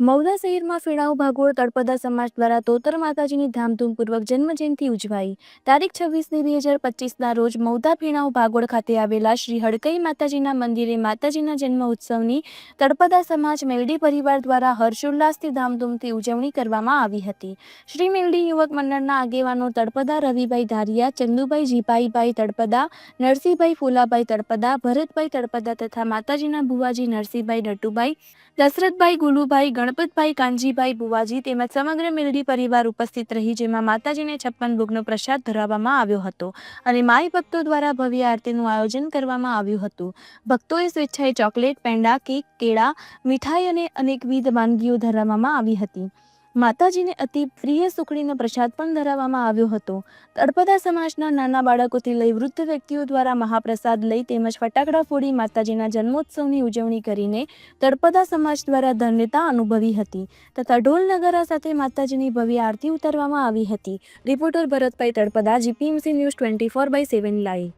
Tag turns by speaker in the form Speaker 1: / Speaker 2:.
Speaker 1: મૌદા શહેરમાં ફેણાવ ભાગોળ તળપદા સમાજ દ્વારા તોતર માતાજીની ધામધૂમપૂર્વક જન્મજયંતિ ઉજવાઈ. તારીખ છવ્વીસની બે હજાર પચીસના રોજ મૌદા ફેણાઉ ભાગોળ ખાતે આવેલા શ્રી હડકઈ માતાજીના મંદિરે માતાજીના જન્મ ઉત્સવની તળપદા સમાજ મેલડી પરિવાર દ્વારા હર્ષોલ્લાસથી ધામધૂમથી ઉજવણી કરવામાં આવી હતી. શ્રી મેલડી યુવક મંડળના આગેવાનો તળપદા રવિભાઈ ધારિયા, ચંદુભાઈ જીભાઈભાઈ તળપદા, નરસિંહભાઈ ફુલાભાઈ તળપદા, ભરતભાઈ તળપદા તથા માતાજીના ભુવાજી નરસિંહભાઈ નટુભાઈ, દશરથભાઈ ગુલુભાઈ ગણપતભાઈ કાનજીભાઈ બુવાજી તેમજ સમગ્ર મેલડી પરિવાર ઉપસ્થિત રહી, જેમાં માતાજીને છપ્પન ભોગનો પ્રસાદ ધરાવવામાં આવ્યો હતો અને માઈ ભક્તો દ્વારા ભવ્ય આરતીનું આયોજન કરવામાં આવ્યું હતું. ભક્તોએ સ્વેચ્છાએ ચોકલેટ, પેંડા, કેક, કેળા, મીઠાઈ અને અનેકવિધ વાનગીઓ ધરાવવામાં આવી હતી. માતાજીને અતિ પ્રિય સુખડીનો પ્રસાદ પણ ધરાવવામાં આવ્યો હતો. તળપદા સમાજના નાના બાળકોથી લઈ વૃદ્ધ વ્યક્તિઓ દ્વારા મહાપ્રસાદ લઈ તેમજ ફટાકડા ફોડી માતાજીના જન્મોત્સવની ઉજવણી કરીને તળપદા સમાજ દ્વારા ધન્યતા અનુભવી હતી તથા ઢોલ નગારા સાથે માતાજીની ભવ્ય આરતી ઉતારવામાં આવી હતી. Reporter Bharatbhai Talpada, GPMC news twenty four by seven live.